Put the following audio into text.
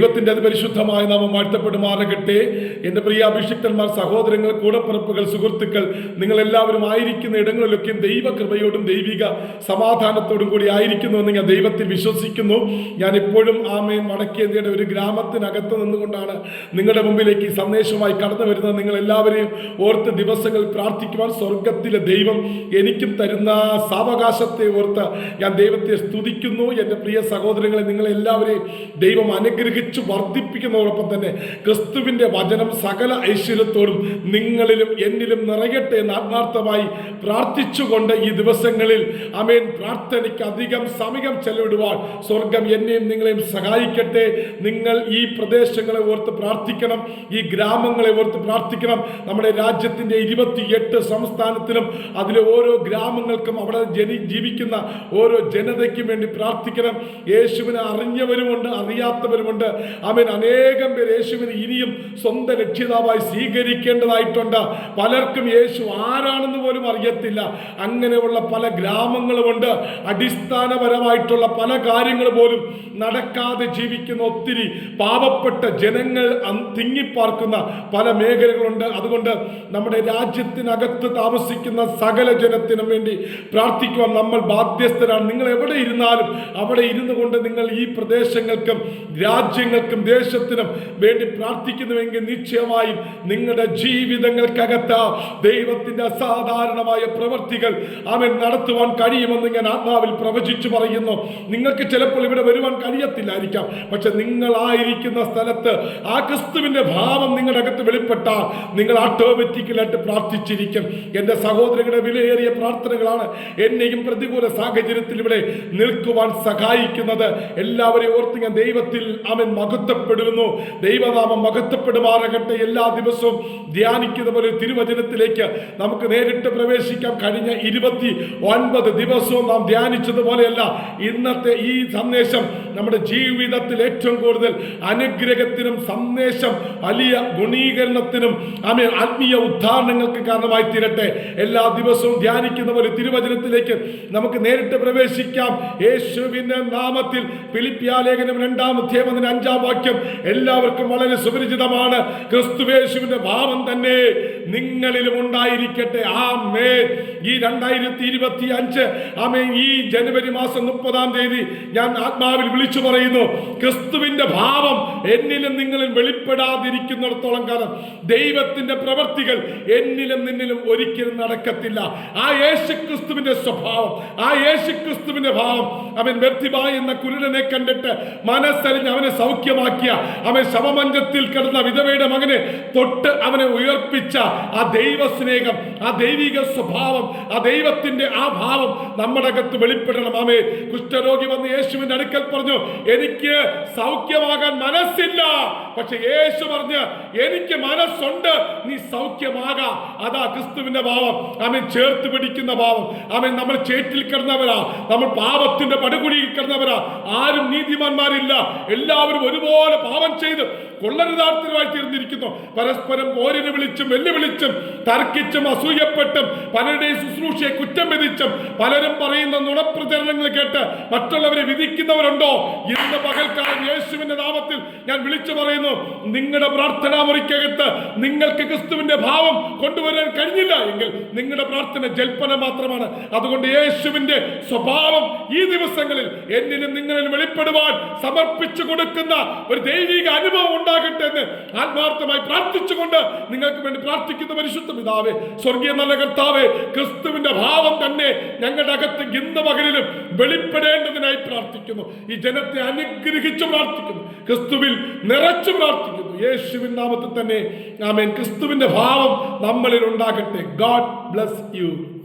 ദൈവത്തിന്റെ അതിപരിശുദ്ധമായ നാമം വാഴ്ത്തപ്പെടുമാറകട്ടെ എന്റെ പ്രിയ അഭിഷിക്തന്മാർ സഹോദരങ്ങൾ കൂടപ്പിറപ്പുകൾ സുഹൃത്തുക്കൾ നിങ്ങൾ എല്ലാവരും ആയിരിക്കുന്ന ഇടങ്ങളിലൊക്കെയും ദൈവകൃപയോടും ദൈവിക സമാധാനത്തോടും കൂടി ആയിരിക്കുന്നു എന്ന് ഞാൻ ദൈവത്തിൽ വിശ്വസിക്കുന്നു. ഞാൻ എപ്പോഴും ആമയൻ വടക്കേന്ത്യയുടെ ഒരു ഗ്രാമത്തിനകത്ത് നിന്നുകൊണ്ടാണ് നിങ്ങളുടെ മുമ്പിലേക്ക് ഈ സന്ദേശമായി കടന്നു വരുന്നത്. നിങ്ങൾ എല്ലാവരെയും ഓർത്ത് ദിവസങ്ങൾ പ്രാർത്ഥിക്കുവാൻ സ്വർഗത്തിലെ ദൈവം എനിക്കും തരുന്ന സാവകാശത്തെ ഓർത്ത് ഞാൻ ദൈവത്തെ സ്തുതിക്കുന്നു. എന്റെ പ്രിയ സഹോദരങ്ങളെ നിങ്ങളെല്ലാവരെയും ദൈവം അനുഗ്രഹിച്ചു വർദ്ധിപ്പിക്കുന്നതോടൊപ്പം തന്നെ ക്രിസ്തുവിന്റെ വചനം സകല ഐശ്വര്യത്തോടും നിങ്ങളിലും എന്നിലും നിറയട്ടെ എന്ന് ആത്മാർത്ഥമായി പ്രാർത്ഥിച്ചുകൊണ്ട് ഈ ദിവസങ്ങളിൽ അമേൻ പ്രാർത്ഥനയ്ക്ക് അധികം സമയം ചെലവിടുവാൻ സ്വർഗം എന്നെയും നിങ്ങളെയും സഹായിക്കട്ടെ. നിങ്ങൾ ഈ പ്രദേശങ്ങളെ ഓർത്ത് പ്രാർത്ഥിക്കണം ഈ ഗ്രാമങ്ങളെ ഓർത്ത് പ്രാർത്ഥിക്കണം. നമ്മുടെ രാജ്യത്തിന്റെ ഇരുപത്തിയെട്ട് സംസ്ഥാനത്തിലും അതിലെ ഓരോ ഗ്രാമങ്ങൾക്കും അവിടെ ജനി ജീവിക്കുന്ന ഓരോ ജനതയ്ക്കും വേണ്ടി പ്രാർത്ഥിക്കണം. യേശുവിനെ അറിഞ്ഞവരുമുണ്ട് അറിയാത്തവരുമുണ്ട്. അവൻ അനേകം പേർ യേശുവിനെ ഇനിയും സ്വന്തം രക്ഷിതാവായി സ്വീകരിക്കേണ്ടതായിട്ടുണ്ട്. പലർക്കും യേശു ആരാണെന്ന് പോലും അറിയത്തില്ല. അങ്ങനെയുള്ള പല ഗ്രാമങ്ങളുമുണ്ട്. അടിസ്ഥാനപരമായിട്ടുള്ള പല കാര്യങ്ങൾ പോലും നടക്കാതെ ജീവിക്കുന്ന ഒത്തിരി പാവപ്പെട്ട ജനങ്ങൾ തിങ്ങിപ്പാർക്കുന്ന പല മേഖലകളുണ്ട്. അതുകൊണ്ട് നമ്മുടെ രാജ്യത്തിനകത്ത് താമസിക്കുന്ന സകല ജനത്തിനും വേണ്ടി പ്രാർത്ഥിക്കുവാൻ നമ്മൾ ബാധ്യസ്ഥരാണ്. നിങ്ങൾ എവിടെ ഇരുന്നാലും അവിടെ ഇരുന്നു കൊണ്ട് നിങ്ങൾ ഈ പ്രദേശങ്ങൾക്കും രാജ്യങ്ങൾക്കും ദേശത്തിനും വേണ്ടി പ്രാർത്ഥിക്കുന്നുവെങ്കിൽ നിശ്ചയമായും നിങ്ങളുടെ ജീവിതങ്ങൾക്കകത്ത് ദൈവത്തിന്റെ അസാധാരണമായ പ്രവൃത്തികൾ അവൻ നടത്തുവാൻ കഴിയുമെന്ന് ഞാൻ ആത്മാവിൽ പ്രവചിച്ചു പറയുന്നു. നിങ്ങൾക്ക് ചിലപ്പോൾ ഇവിടെ വരുവാൻ കഴിയത്തില്ലായിരിക്കാം. പക്ഷെ നിങ്ങളായിരിക്കുന്ന സ്ഥലത്ത് ആ ക്രിസ്തുവിന്റെ ഭാവം നിങ്ങളുടെ അകത്ത് വെളിപ്പെട്ടാൽ നിങ്ങൾ ഓട്ടോമാറ്റിക്കലായിട്ട് പ്രാർത്ഥിച്ചിരിക്കും. എന്റെ സഹോദരങ്ങളുടെ വിലയേറിയ പ്രാർത്ഥനകളാണ് എന്നെയും പ്രതികൂല സാഹചര്യത്തിൽ ഇവിടെ നിൽക്കുവാൻ സഹായിക്കുന്നത്. എല്ലാവരെയും ഓർത്ത് ഞാൻ ദൈവത്തിൽ അവൻ മഹത്വപ്പെടുന്നു. ദൈവനാമം മഹത്വപ്പെടുമാറാകട്ടെ. എല്ലാ ദിവസവും ധ്യാനിക്കുന്ന പോലെ തിരുവചനത്തിലേക്ക് നമുക്ക് നേരിട്ട് പ്രവേശിക്കാം കഴിഞ്ഞ ഇരുപത്തി ഒൻപത് ദിവസവും നാം ധ്യാനിച്ചതുപോലെയല്ല ഇന്നത്തെ ഈ സന്ദേശം നമ്മുടെ ജീവിതത്തിൽ ഏറ്റവും കൂടുതൽ അനുഗ്രഹത്തിനും സന്ദേശം വലിയ ഗുണീകരണത്തിനും ആമേ ആത്മീയ ഉദ്ധാരണങ്ങൾക്ക് കാരണമായി തീരട്ടെ. എല്ലാ ദിവസവും ധ്യാനിക്കുന്ന പോലെ തിരുവചനത്തിലേക്ക് നമുക്ക് നേരിട്ട് പ്രവേശിക്കാം. യേശുവിന്റെ നാമത്തിൽ ഫിലിപ്പിയാലേഖനം രണ്ടാം അധ്യായം അതിന് അഞ്ചാം വാക്യം എല്ലാവർക്കും വളരെ സുപരിചിതമാണ്. ക്രിസ്തുവേശുവിന്റെ ഭാവം തന്നെ നിങ്ങളിലും ഉണ്ടായിരിക്കട്ടെ. ആ മേ ഈ രണ്ടായിരത്തി ഇരുപത്തി അഞ്ച് ആമേ ഈ ജനുവരി മാസം മുപ്പതാം തീയതി ഞാൻ ആത്മാവിൽ വിളിച്ചു പറയുന്നു ക്രിസ്തുവിന്റെ ഭാവം എന്നിലും നിങ്ങളിൽ വെളിപ്പെടാതിരിക്കുന്നിടത്തോളം കാലം ദൈവത്തിന്റെ പ്രവൃത്തികൾ എന്നിലും നിന്നിലും ഒരിക്കലും നടക്കത്തില്ല. ആ യേശു ക്രിസ്തുവിന്റെ സ്വഭാവം ആ യേശു ക്രിസ്തുവിന്റെ ഭാവം അവൻ വ്യക്തിമായ എന്ന കുരുടനെ കണ്ടിട്ട് മനസ്സലിഞ്ഞ് അവനെ സൗഖ്യമാക്കിയ അവൻ ശവമഞ്ചത്തിൽ കിടന്ന വിധവയുടെ മകനെ തൊട്ട് അവനെ ഉയർപ്പിച്ച ആ ദൈവ സ്നേഹം ആ ദൈവിക സ്വഭാവം ആ ദൈവത്തിന്റെ ആ ഭാവം നമ്മുടെ അകത്ത് വെളിപ്പെടണം. ആമേ കുഷ്ഠരോഗി വന്ന് യേശുവിന്റെ അടുക്കൽ പറഞ്ഞു എനിക്ക് സൗഖ്യമാകാൻ മനസ്സില്ല. പക്ഷെ യേശു പറഞ്ഞ് എനിക്ക് മനസ്സുണ്ട് നീ സൗഖ്യമാകാം. അതാ ക്രിസ്തുവിന്റെ ഭാവം. അവൻ ചേർത്ത് പിടിക്കുന്ന ഭാവം. അവൻ നമ്മൾ ചേറ്റിൽ കിടന്നവരാ. നമ്മൾ പാപത്തിന്റെ പടുകുടിയിൽ കിടന്നവരാ. ആരും നീതിമാന്മാരില്ല. എല്ലാവരും ഒരുപോലെ പാപം ചെയ്ത് കൊള്ളരുതാർത്ഥരുമായി തീർന്നിരിക്കുന്നു. പരസ്പരം പോരിന് വിളിച്ചും വെല്ലുവിളിച്ചും തർക്കിച്ചും അസൂയപ്പെട്ടും പലരുടെയും ശുശ്രൂഷയെ കുറ്റം വിധിച്ചും പലരും പറയുന്ന നുണപ്രചരണങ്ങൾ കേട്ട് മറ്റുള്ളവരെ വിധിക്കുന്നവരുണ്ടോ? ഇന്ന് പകൽക്കാലം യേശുവിന്റെ നാമത്തിൽ ഞാൻ വിളിച്ചു പറയുന്നു നിങ്ങളുടെ പ്രാർത്ഥനാ മുറിക്കകത്ത് നിങ്ങൾക്ക് ക്രിസ്തുവിന്റെ ഭാവം കൊണ്ടുവരാൻ കഴിഞ്ഞില്ല എങ്കിൽ നിങ്ങളുടെ പ്രാർത്ഥന ജൽപ്പന മാത്രമാണ്. അതുകൊണ്ട് യേശുവിന്റെ സ്വഭാവം ഈ ദിവസങ്ങളിൽ എന്നിലും നിങ്ങളിൽ വെളിപ്പെടുവാൻ സമർപ്പിച്ചു കൊടുക്കുന്ന ഒരു ദൈവിക അനുഭവം ഉണ്ടാകട്ടെ എന്ന് ആത്മാർത്ഥമായി പ്രാർത്ഥിച്ചുകൊണ്ട് നിങ്ങൾക്ക് വേണ്ടി പ്രാർത്ഥിക്കുന്ന പരിശുദ്ധ പിതാവേ സ്വർഗീയ നല്ല കർത്താവേ ക്രിസ്തുവിന്റെ ഭാവം തന്നെ ഞങ്ങളുടെ അകത്ത് ഇന്ന് പകലിലും വെളിപ്പെടേണ്ടതിനായി പ്രാർത്ഥിക്കുന്നു. ഈ ജനത്തെ അനുഗ്രഹിച്ചു പ്രാർത്ഥിക്കുന്നു. ക്രിസ്തുവിൽ നിറച്ചു പ്രാർത്ഥിക്കുന്നു. യേശുവിൻ നാമത്തിൽ തന്നെ. ആമേൻ. ക്രിസ്തുവിന്റെ ഭാവം നമ്മളിൽ ഉണ്ടാകട്ടെ. God bless you.